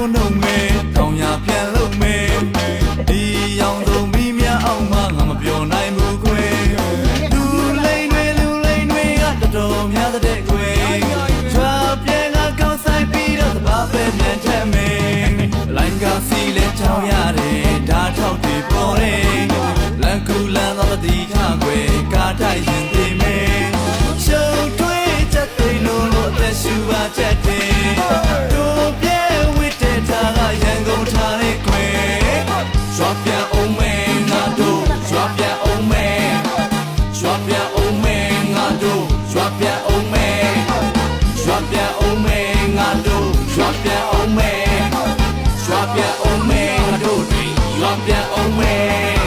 ပြုံးတော့မယ်ကောင်းရာပြန်လို့မယ်ဒီအောင်ဆုံးမိမြအောင်မှငါမပြောနိုင်ဘူးကွယ်လူလိန်တွေလူလိန်တွေကတော်တော်များတဲ့ကွယ်ချွာပြန်ကကောက်ဆိုင်ပြီးတော့သဘာပဲပြန်ထက်မယ်လိုင်းကစီလဲချောင်းရတယ်ဓာတ်ထောက်တွေပေါ်တယ်လန်ကူလန်တော့မတိခကွယ်ကားတိုက်ရင် ပြန်အောင်မဲငါတို့ရွာပြန်အောင်မဲရွာပြန်အောင်မဲငါတို့တွေရွာပြန်အောင်မဲ